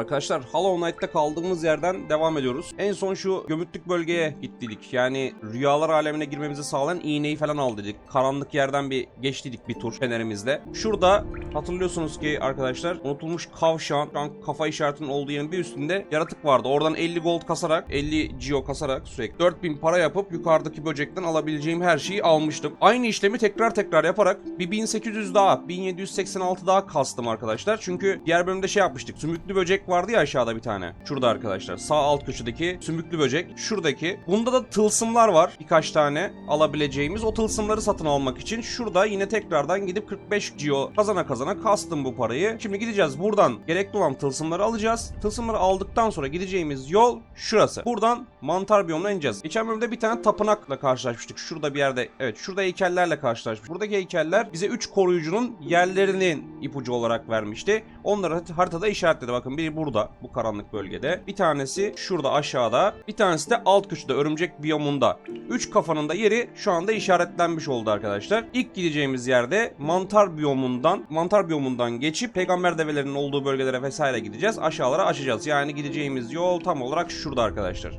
Arkadaşlar. Hollow Knight'ta kaldığımız yerden devam ediyoruz. En son şu gömütlük bölgeye gittiydik. Yani rüyalar alemine girmemizi sağlayan iğneyi falan al. Karanlık yerden bir geçtiydik bir tur fenerimizle. Şurada hatırlıyorsunuz ki arkadaşlar unutulmuş kavşağın şu an kafa işaretinin olduğu yerin bir üstünde yaratık vardı. Oradan 50 gold kasarak 50 geo kasarak sürekli 4000 para yapıp yukarıdaki böcekten alabileceğim her şeyi almıştım. Aynı işlemi tekrar tekrar yaparak bir 1800 daha 1786 daha kastım arkadaşlar. Çünkü diğer bölümde şey yapmıştık. Sümüklü böcek vardı ya aşağıda bir tane. Şurada arkadaşlar. Sağ alt köşedeki sümüklü böcek. Şuradaki. Bunda da tılsımlar var. Birkaç tane alabileceğimiz. O tılsımları satın almak için şurada yine tekrardan gidip 45 geo kazana kazana kastım bu parayı. Şimdi gideceğiz buradan gerekli olan tılsımları alacağız. Tılsımları aldıktan sonra gideceğimiz yol şurası. Buradan mantar biyomuna ineceğiz. Geçen bölümde bir tane tapınakla karşılaşmıştık. Şurada bir yerde. Evet şurada heykellerle karşılaşmıştık. Buradaki heykeller bize 3 koruyucunun yerlerinin ipucu olarak vermişti. Onları haritada işaretledi. Bakın biri burada bu karanlık bölgede. Bir tanesi şurada aşağıda. Bir tanesi de alt köşede örümcek biyomunda. 3 kafanın da yeri şu anda işaretlenmiş oldu arkadaşlar. İlk gideceğimiz yerde mantar biyomundan mantar biyomundan geçip peygamber develerinin olduğu bölgelere vesaire gideceğiz. Aşağılara açacağız. Yani gideceğimiz yol tam olarak şurada arkadaşlar.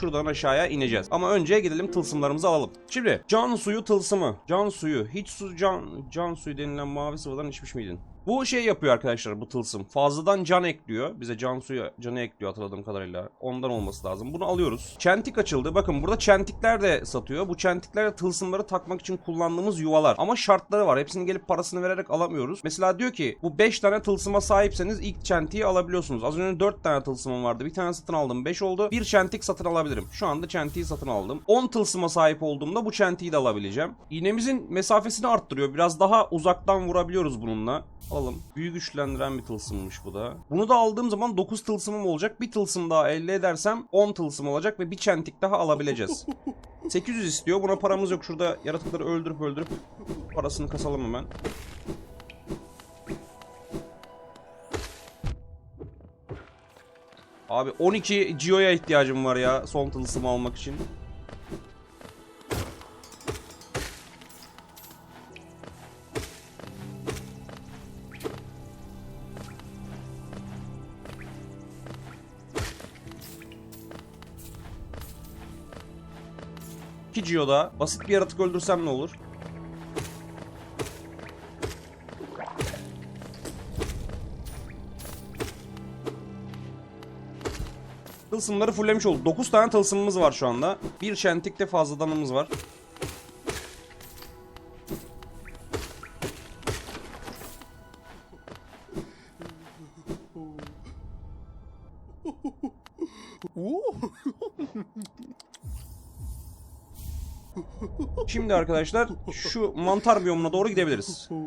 Şuradan aşağıya ineceğiz. Ama önce gidelim tılsımlarımızı alalım. Şimdi can suyu tılsımı. Can suyu. Hiç su can can suyu denilen mavi sıvıdan içmiş miydin? Bu şey yapıyor arkadaşlar bu tılsım. Fazladan can ekliyor. Bize can suyu canı ekliyor hatırladığım kadarıyla. Ondan olması lazım. Bunu alıyoruz. Çentik açıldı. Bakın burada çentikler de satıyor. Bu çentikler de tılsımları takmak için kullandığımız yuvalar. Ama şartları var. Hepsini gelip parasını vererek alamıyoruz. Mesela diyor ki bu 5 tane tılsıma sahipseniz ilk çentiği alabiliyorsunuz. Az önce 4 tane tılsımım vardı. Bir tane satın aldım 5 oldu. Bir çentik satın alabilirim. Şu anda çentiği satın aldım. 10 tılsıma sahip olduğumda bu çentiği de alabileceğim. İğnemizin mesafesini arttırıyor. Biraz daha uzaktan vurabiliyoruz bununla. Alalım. Büyü güçlendiren bir tılsımmış bu da. Bunu da aldığım zaman 9 tılsımım olacak. Bir tılsım daha elde edersem 10 tılsım olacak ve bir çentik daha alabileceğiz. 800 istiyor. Buna paramız yok. Şurada yaratıkları öldürüp öldürüp parasını kasalım hemen. Abi 12 Gio'ya ihtiyacım var ya son tılsımı almak için. İki Gio'da basit bir yaratık öldürsem ne olur? Tılsımları fulllemiş olduk. 9 tane tılsımımız var şu anda. Bir şentik de fazladanımız var. Şimdi arkadaşlar şu mantar biyomuna doğru gidebiliriz.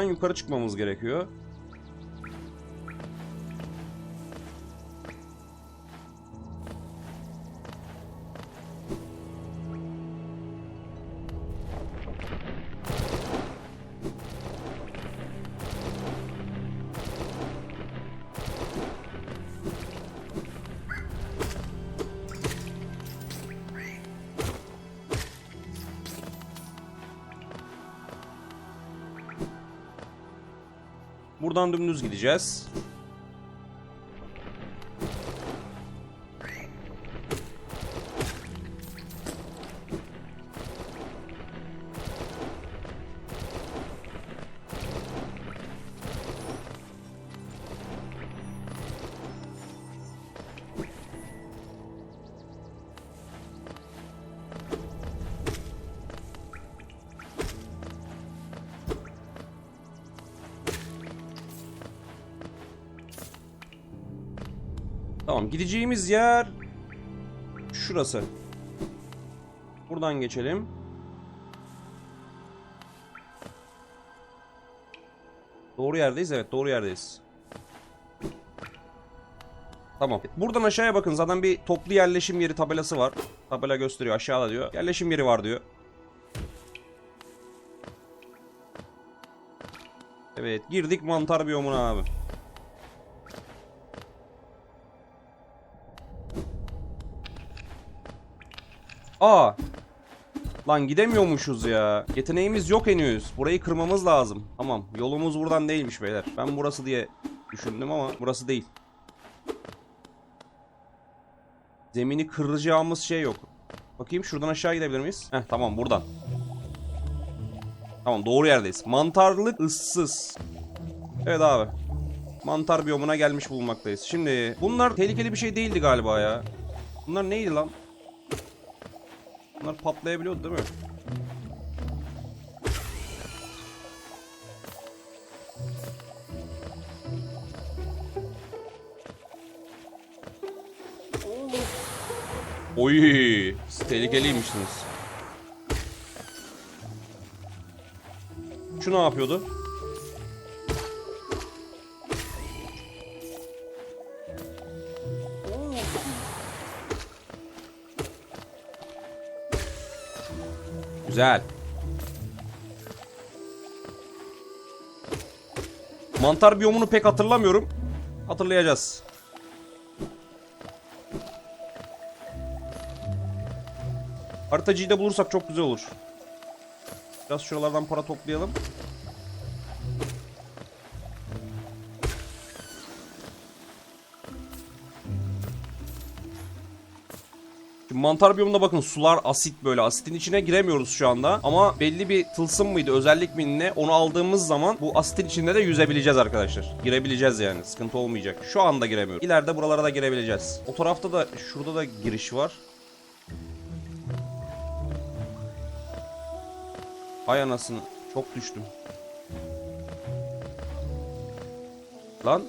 Buradan yukarı çıkmamız gerekiyor. Buradan dümdüz gideceğiz. Tamam gideceğimiz yer şurası. Buradan geçelim. Doğru yerdeyiz evet doğru yerdeyiz. Tamam. Buradan aşağıya bakın. Zaten bir toplu yerleşim yeri tabelası var. Tabela gösteriyor aşağıda diyor. Yerleşim yeri var diyor. Evet girdik mantar biyomuna abi. Aa. Lan gidemiyormuşuz ya. Yeteneğimiz yok henüz. Burayı kırmamız lazım. Tamam. Yolumuz buradan değilmiş beyler. Ben burası diye düşündüm ama burası değil. Zemini kıracağımız şey yok. Bakayım şuradan aşağı gidebilir miyiz? Heh tamam buradan. Tamam doğru yerdeyiz. Mantarlık ıssız. Evet abi. Mantar biyomuna gelmiş bulunmaktayız. Şimdi bunlar tehlikeli bir şey değildi galiba ya. Bunlar neydi lan? Bunlar patlayabiliyordu değil mi? Oy, tehlikeliymişsiniz. Şu ne yapıyordu? Güzel. Mantar biyomunu pek hatırlamıyorum. Hatırlayacağız. Haritacıyı da bulursak çok güzel olur. Biraz şuralardan para toplayalım. Mantar biyomuna bakın sular asit böyle. Asitin içine giremiyoruz şu anda. Ama belli bir tılsım mıydı özellik mi ne onu aldığımız zaman bu asitin içinde de yüzebileceğiz arkadaşlar. Girebileceğiz yani sıkıntı olmayacak. Şu anda giremiyoruz. İleride buralara da girebileceğiz. O tarafta da şurada da giriş var. Hay anasını çok düştüm. Lan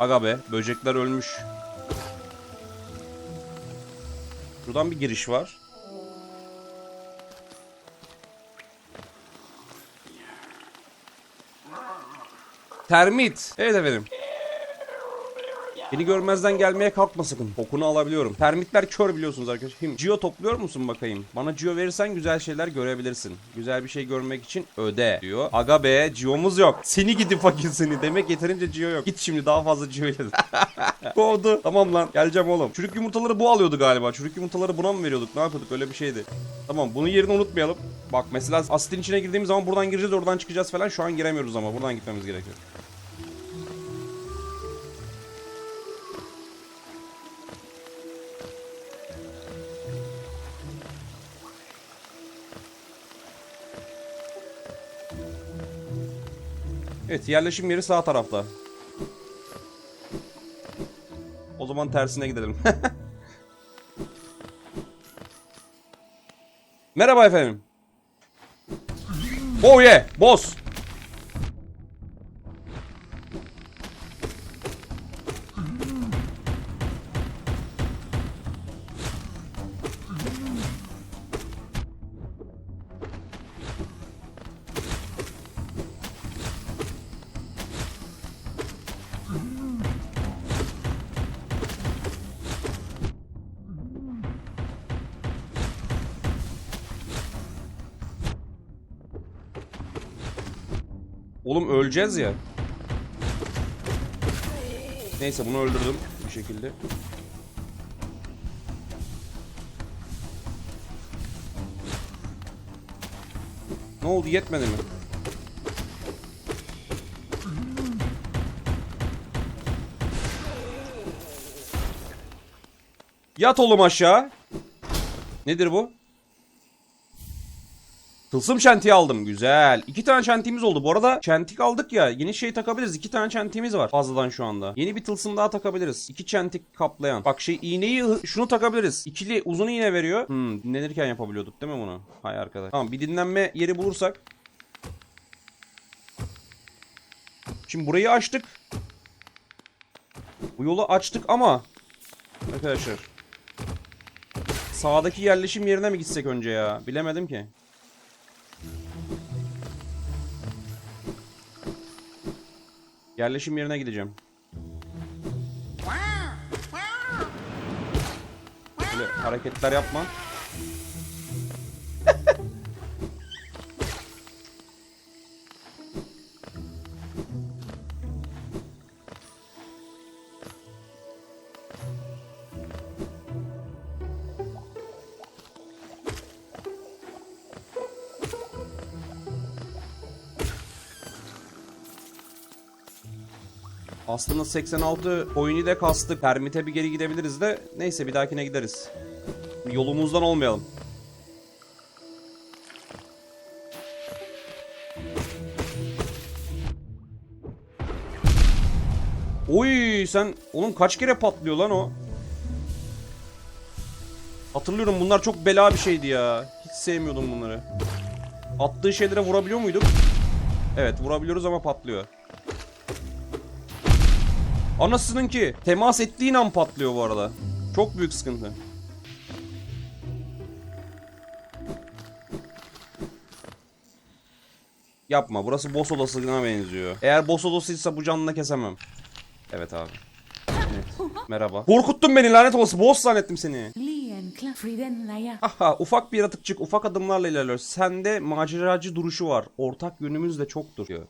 Aga be böcekler ölmüş. Şuradan bir giriş var. Termit. Evet efendim. Beni görmezden gelmeye kalkma sakın. Kokunu alabiliyorum. Termitler kör biliyorsunuz arkadaşlar. Şimdi Geo topluyor musun bakayım? Bana Geo verirsen güzel şeyler görebilirsin. Güzel bir şey görmek için öde diyor. Aga be Geo'muz yok. Seni gidi fakir seni. Demek yeterince Geo yok. Git şimdi daha fazla Geo ile. Kovdu. Tamam lan. Geleceğim oğlum. Çürük yumurtaları bu alıyordu galiba. Çürük yumurtaları buna mı veriyorduk? Ne yapıyorduk? Öyle bir şeydi. Tamam bunun yerini unutmayalım. Bak mesela asitin içine girdiğimiz zaman buradan gireceğiz oradan çıkacağız falan. Şu an giremiyoruz ama buradan gitmemiz gerekiyor. Evet yerleşim yeri sağ tarafta. O zaman tersine gidelim. Merhaba efendim. Oh yeah, boss. Öleceğiz ya. Neyse bunu öldürdüm bir şekilde. Ne oldu yetmedi mi? Yat oğlum aşağı. Nedir bu? Tılsım çentiği aldım. Güzel. İki tane çentiğimiz oldu. Bu arada çentik aldık ya. Yeni şey takabiliriz. İki tane çentiğimiz var fazladan şu anda. Yeni bir tılsım daha takabiliriz. İki çentik kaplayan. Bak şey iğneyi şunu takabiliriz. İkili uzun iğne veriyor. Hmm dinlenirken yapabiliyorduk değil mi bunu? Hay arkadaş. Tamam bir dinlenme yeri bulursak. Şimdi burayı açtık. Bu yolu açtık ama arkadaşlar Sağdaki yerleşim yerine mi gitsek önce ya? Bilemedim ki. Yerleşim yerine gideceğim. Böyle hareketler yapma. Aslında 86 oyunu da kastık. Termite bir geri gidebiliriz de. Neyse bir dahakine gideriz. Yolumuzdan olmayalım. Oy sen oğlum kaç kere patlıyor lan o? Hatırlıyorum bunlar çok bela bir şeydi ya. Hiç sevmiyordum bunları. Attığı şeylere vurabiliyor muyduk? Evet vurabiliyoruz ama patlıyor. Anasının ki temas ettiğin an patlıyor bu arada. Çok büyük sıkıntı. Yapma burası boss odasına benziyor. Eğer boss odasıysa bu canını kesemem. Evet abi. Evet. Merhaba. Korkuttun beni lanet olası. Boss zannettim seni. Aha ufak bir yaratıkçık ufak adımlarla ilerliyor. Sende maceracı duruşu var. Ortak yönümüz de çoktur diyor.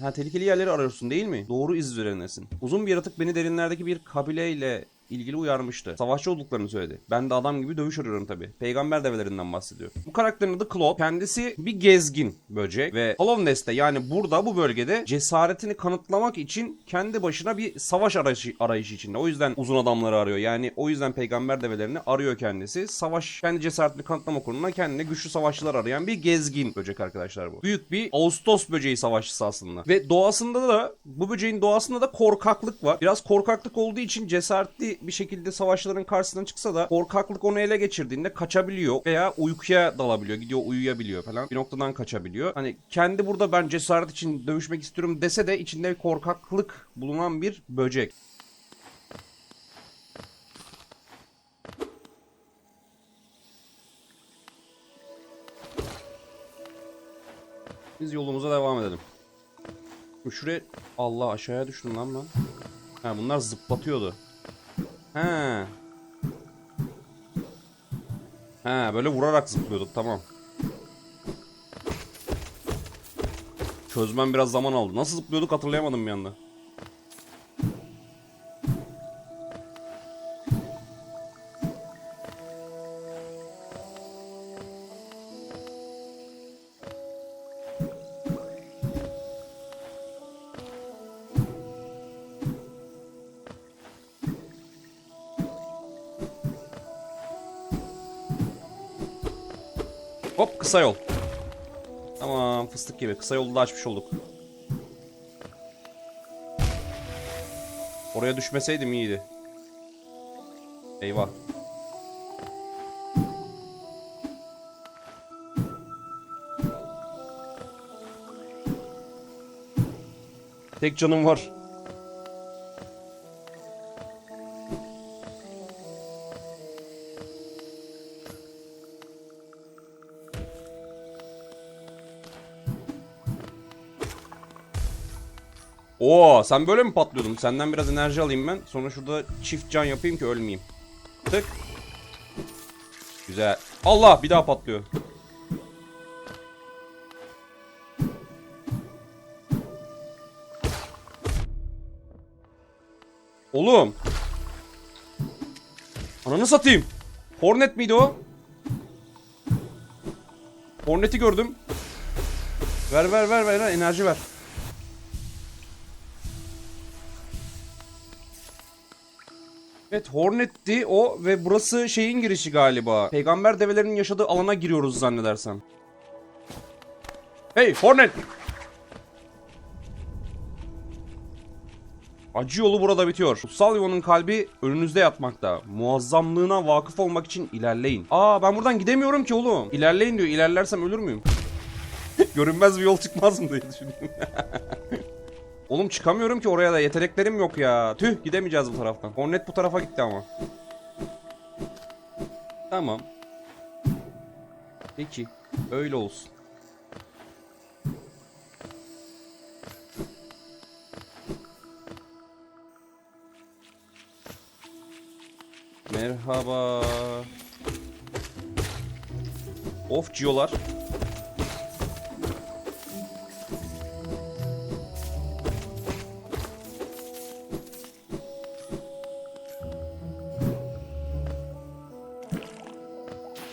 Ha tehlikeli yerleri arıyorsun değil mi? Doğru iz üzerindesin. Uzun bir yaratık beni derinlerdeki bir kabileyle ilgili uyarmıştı. Savaşçı olduklarını söyledi. Ben de adam gibi dövüş arıyorum tabi. Peygamber develerinden bahsediyor. Bu karakterin adı Claude. Kendisi bir gezgin böcek ve Hollow Nest'te yani burada bu bölgede cesaretini kanıtlamak için kendi başına bir savaş arayışı, arayışı içinde. O yüzden uzun adamları arıyor. Yani o yüzden peygamber develerini arıyor kendisi. Savaş kendi cesaretini kanıtlama konumuna kendine güçlü savaşçılar arayan bir gezgin böcek arkadaşlar bu. Büyük bir Ağustos böceği savaşçısı aslında. Ve doğasında da bu böceğin doğasında da korkaklık var. Biraz korkaklık olduğu için cesaretli bir şekilde savaşçıların karşısına çıksa da korkaklık onu ele geçirdiğinde kaçabiliyor veya uykuya dalabiliyor. Gidiyor uyuyabiliyor falan. Bir noktadan kaçabiliyor. Hani kendi burada ben cesaret için dövüşmek istiyorum dese de içinde korkaklık bulunan bir böcek. Biz yolumuza devam edelim. Şuraya... Allah aşağıya düştüm lan ben. Ha bunlar zıplatıyordu. He. He böyle vurarak zıplıyorduk tamam. Çözmem biraz zaman aldı. Nasıl zıplıyorduk hatırlayamadım bir anda. Hop kısa yol. Tamam fıstık gibi. Kısa yolu da açmış olduk. Oraya düşmeseydim iyiydi. Eyvah. Tek canım var. Oo, sen böyle mi patlıyordun? Senden biraz enerji alayım ben. Sonra şurada çift can yapayım ki ölmeyeyim. Tık. Güzel. Allah bir daha patlıyor. Oğlum. Ananı satayım. Hornet miydi o? Hornet'i gördüm. Ver ver ver ver enerji ver. Evet Hornet'ti o ve burası şeyin girişi galiba. Peygamber develerinin yaşadığı alana giriyoruz zannedersem. Hey Hornet! Acı yolu burada bitiyor. Kutsal yuvanın kalbi önünüzde yatmakta. Muazzamlığına vakıf olmak için ilerleyin. Aa ben buradan gidemiyorum ki oğlum. İlerleyin diyor. İlerlersem ölür müyüm? Görünmez bir yol çıkmaz mı diye düşünüyorum. Oğlum çıkamıyorum ki oraya da yeteneklerim yok ya. Tüh gidemeyeceğiz bu taraftan. Hornet bu tarafa gitti ama. Tamam. Peki. Öyle olsun. Merhaba. Of ciyolar.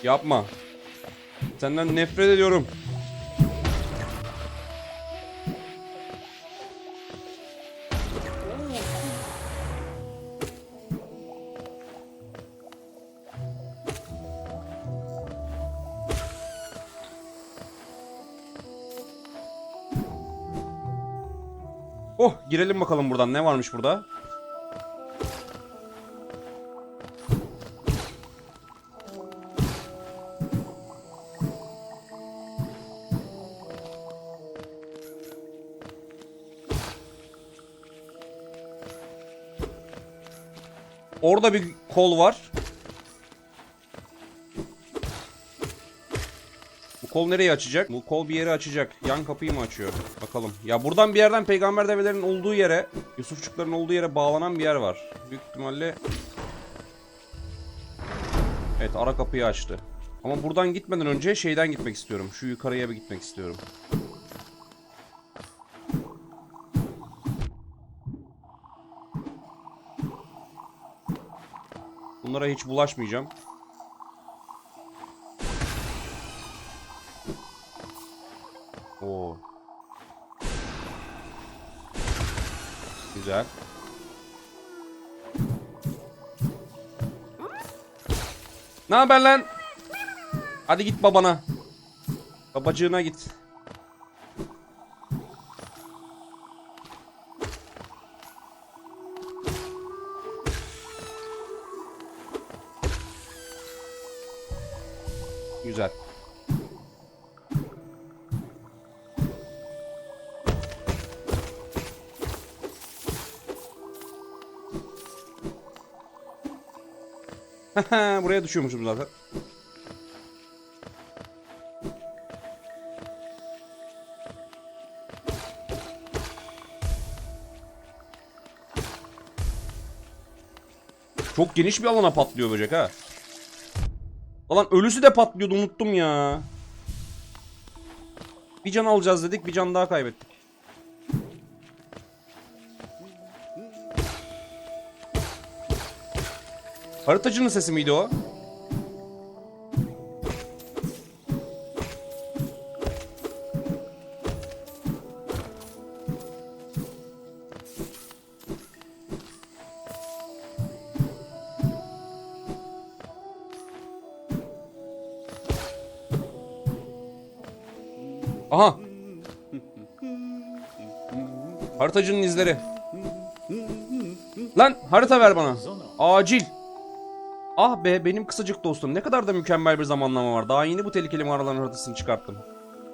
Yapma. Senden nefret ediyorum. Oh girelim bakalım buradan ne varmış burada? Orada bir kol var. Bu kol nereyi açacak? Bu kol bir yeri açacak. Yan kapıyı mı açıyor? Bakalım. Ya buradan bir yerden peygamber develerinin olduğu yere, Yusufçukların olduğu yere bağlanan bir yer var. Büyük ihtimalle Evet, ara kapıyı açtı. Ama buradan gitmeden önce şeyden gitmek istiyorum. Şu yukarıya bir gitmek istiyorum. Bunlara hiç bulaşmayacağım. Oo. Güzel. Ne haber lan? Hadi git babana. Babacığına git. Buraya düşüyormuşum zaten. Çok geniş bir alana patlıyor böcek ha. Lan ölüsü de patlıyordu unuttum ya. Bir can alacağız dedik bir can daha kaybettik. Haritacının sesi miydi o? Haritacının izleri. Lan harita ver bana. Acil. Ah be benim kısacık dostum ne kadar da mükemmel bir zamanlama var. Daha yeni bu tehlikeli mağaraların haritasını çıkarttım.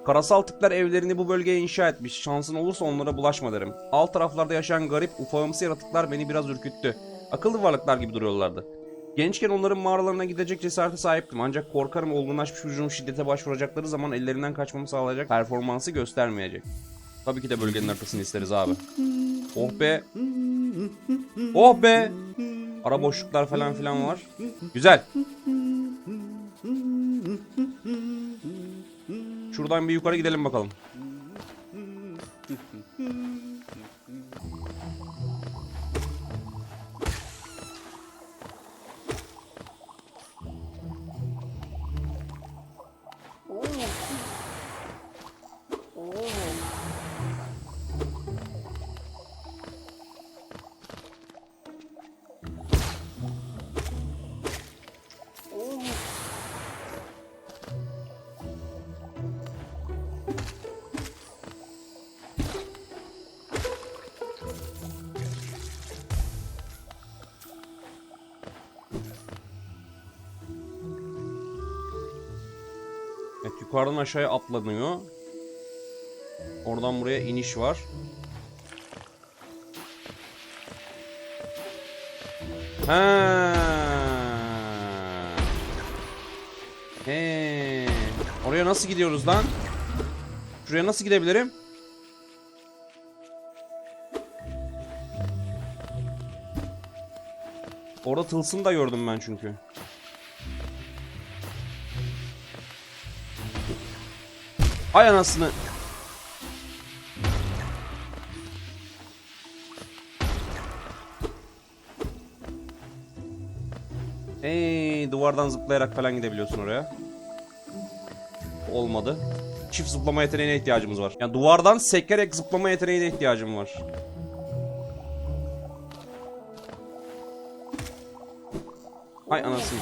Karasal tipler evlerini bu bölgeye inşa etmiş. Şansın olursa onlara bulaşma derim. Alt taraflarda yaşayan garip, ufağımsı yaratıklar beni biraz ürküttü. Akıllı varlıklar gibi duruyorlardı. Gençken onların mağaralarına gidecek cesarete sahiptim. Ancak korkarım olgunlaşmış vücudum şiddete başvuracakları zaman ellerinden kaçmamı sağlayacak performansı göstermeyecek. Tabii ki de bölgenin haritasını isteriz abi. Oh be. Oh be. Ara boşluklar falan filan var. Güzel. Şuradan bir yukarı gidelim bakalım. Yukarıdan aşağıya atlanıyor. Oradan buraya iniş var. Ha. He. Oraya nasıl gidiyoruz lan? Şuraya nasıl gidebilirim? Orada tılsım da gördüm ben çünkü. Ay anasını. Hey, duvardan zıplayarak falan gidebiliyorsun oraya. Olmadı. Çift zıplama yeteneğine ihtiyacımız var. Yani duvardan sekerek zıplama yeteneğine ihtiyacım var. Ay anasını.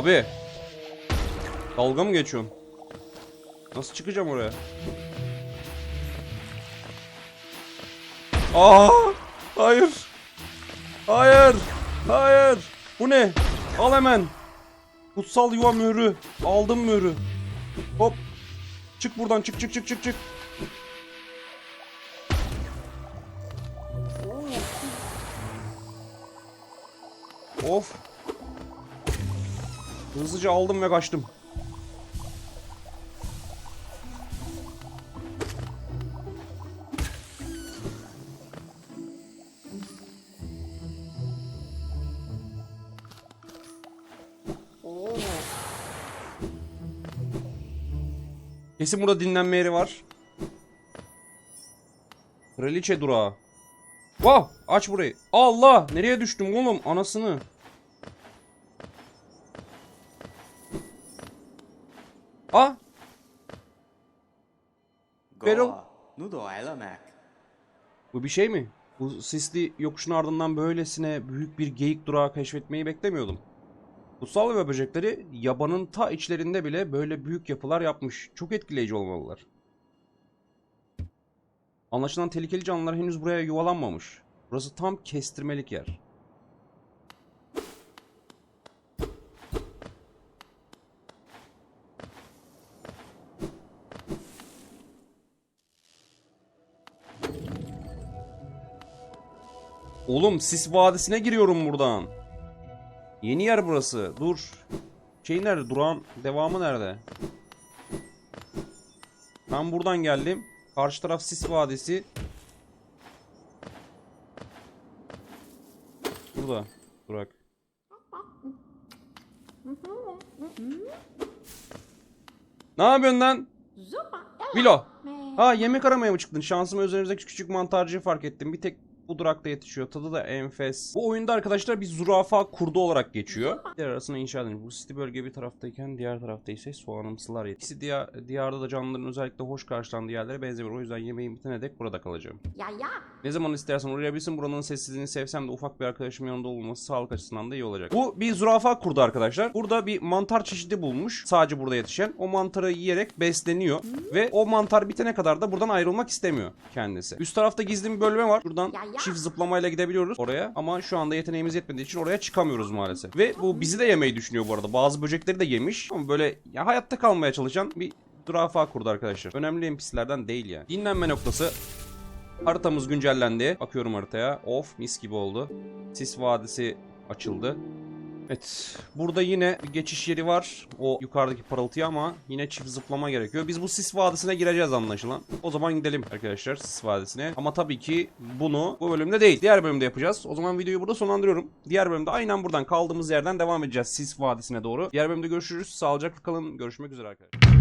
Abi. Dalga mı geçiyorsun? Nasıl çıkacağım oraya? Aa! Hayır. Hayır. Hayır. Bu ne? Al hemen. Kutsal yuva mührü. Aldım mührü. Hop. Çık buradan çık çık çık çık çık. Of. Hızlıca aldım ve kaçtım. Kesin burada dinlenme yeri var. Kraliçe durağı. Wow, aç burayı. Allah, nereye düştüm oğlum? Anasını. Aa! Feral. Bu bir şey mi? Bu sisli yokuşun ardından böylesine büyük bir geyik durağı keşfetmeyi beklemiyordum. Kutsal ve böcekleri yabanın ta içlerinde bile böyle büyük yapılar yapmış. Çok etkileyici olmalılar. Anlaşılan tehlikeli canlılar henüz buraya yuvalanmamış. Burası tam kestirmelik yer. Oğlum sis vadisine giriyorum buradan. Yeni yer burası. Dur. Şey nerede? Durağın devamı nerede? Ben buradan geldim. Karşı taraf sis vadisi. Burada. Durak. Ne yapıyorsun lan? Milo. Ha yemek aramaya mı çıktın? Şansıma üzerimizdeki küçük mantarcıyı fark ettim. Bir tek bu durakta yetişiyor. Tadı da enfes. Bu oyunda arkadaşlar bir zürafa kurdu olarak geçiyor. Diğer arasında inşa edilmiş. Bu site bölge bir taraftayken diğer tarafta ise soğanımsılar yetişiyor. İkisi diğer, diyarda da canlıların özellikle hoş karşılandığı yerlere benzemiyor. O yüzden yemeğim bitene dek burada kalacağım. Ja, ja. Ne zaman istersen uğrayabilirsin. Buranın sessizliğini sevsem de ufak bir arkadaşım yanında olması sağlık açısından da iyi olacak. Bu bir zürafa kurdu arkadaşlar. Burada bir mantar çeşidi bulmuş. Sadece burada yetişen. O mantarı yiyerek besleniyor. Ve o mantar bitene kadar da buradan ayrılmak istemiyor kendisi. Üst tarafta gizli bir bölme var. Buradan Ya, ya. Çift zıplamayla gidebiliyoruz oraya. Ama şu anda yeteneğimiz yetmediği için oraya çıkamıyoruz maalesef. Ve bu bizi de yemeyi düşünüyor bu arada. Bazı böcekleri de yemiş. Ama böyle ya hayatta kalmaya çalışan bir zürafa kurdu arkadaşlar. Önemli NPC'lerden değil yani. Dinlenme noktası Haritamız güncellendi. Bakıyorum haritaya. Of mis gibi oldu. Sis Vadisi açıldı. Evet. Burada yine bir geçiş yeri var. O yukarıdaki parıltıya ama yine çift zıplama gerekiyor. Biz bu Sis Vadisi'ne gireceğiz anlaşılan. O zaman gidelim arkadaşlar Sis Vadisi'ne. Ama tabii ki bunu bu bölümde değil. Diğer bölümde yapacağız. O zaman videoyu burada sonlandırıyorum. Diğer bölümde aynen buradan kaldığımız yerden devam edeceğiz Sis Vadisi'ne doğru. Diğer bölümde görüşürüz. Sağlıcakla kalın. Görüşmek üzere arkadaşlar.